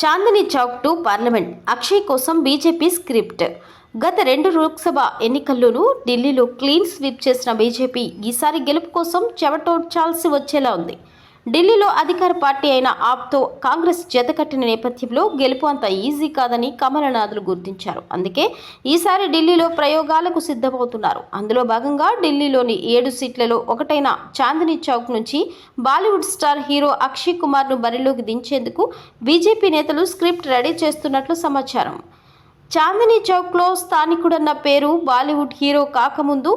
Chandni Chowk to parliament. Akshay కోసం BJP script. గత రెండు లోక్సభ ఎన్నికల్లోనూ ఢిల్లీలో క్లీన్ స్వీప్ చేసిన బీజేపీ ఈసారి గెలుపు కోసం చెమటోడ్చాల్సి వచ్చేలా ఉంది. ఢిల్లీలో అధికార పార్టీ అయిన ఆప్తో కాంగ్రెస్ జతకట్టిన నేపథ్యంలో గెలుపు అంత ఈజీ కాదని కమలనాథులు గుర్తించారు. అందుకే ఈసారి ఢిల్లీలో ప్రయోగాలకు సిద్ధమవుతున్నారు. అందులో భాగంగా ఢిల్లీలోని ఏడు సీట్లలో ఒకటైన చాందినీ చౌక్ నుంచి బాలీవుడ్ స్టార్ హీరో అక్షయ్ కుమార్ను బరిలోకి దించేందుకు బీజేపీ నేతలు స్క్రిప్ట్ రెడీ చేస్తున్నట్లు సమాచారం. చాందినీ చౌక్లో స్థానికుడన్న పేరు బాలీవుడ్ హీరో కాకముందు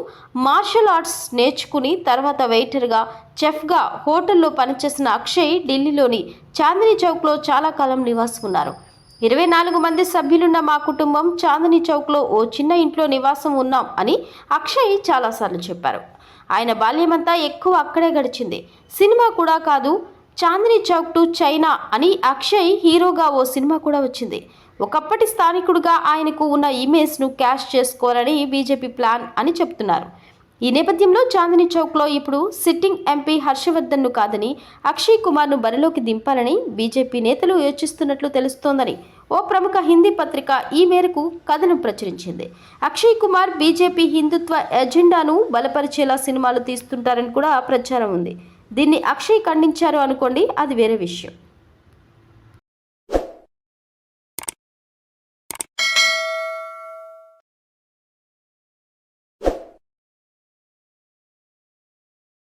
మార్షల్ ఆర్ట్స్ నేర్చుకుని తర్వాత వెయిటర్గా చెఫ్గా హోటల్లో పనిచేసిన అక్షయ్ ఢిల్లీలోని చాందినీ చౌక్లో చాలా కాలం నివాసం ఉన్నారు ఇరవై నాలుగు మంది సభ్యులున్న మా కుటుంబం చాందినీ చౌక్లో ఓ చిన్న ఇంట్లో నివాసం ఉన్నాం అని అక్షయ్ చాలాసార్లు చెప్పారు. ఆయన బాల్యమంతా ఎక్కువ అక్కడే గడిచింది. సినిమా కూడా కాదు చాందిని చౌక్ టు చైనా అని అక్షయ్ హీరోగా ఓ సినిమా కూడా వచ్చింది. ఒకప్పటి స్థానికుడుగా ఆయనకు ఉన్న ఇమేజ్ను క్యాష్ చేసుకోవాలని బీజేపీ ప్లాన్ అని చెప్తున్నారు. ఈ నేపథ్యంలో చాందిని చౌక్లో ఇప్పుడు సిట్టింగ్ ఎంపీ హర్షవర్ధన్ను కాదని అక్షయ్ కుమార్ను బరిలోకి దింపాలని బీజేపీ నేతలు యోచిస్తున్నట్లు తెలుస్తోందని ఓ ప్రముఖ హిందీ పత్రిక ఈ మేరకు కథనం ప్రచురించింది. అక్షయ్ కుమార్ బీజేపీ హిందుత్వ ఎజెండాను బలపరిచేలా సినిమాలు తీస్తుంటారని కూడా ప్రచారం ఉంది. దీన్ని అక్షయ్ ఖండించారు అనుకోండి అది వేరే విషయం.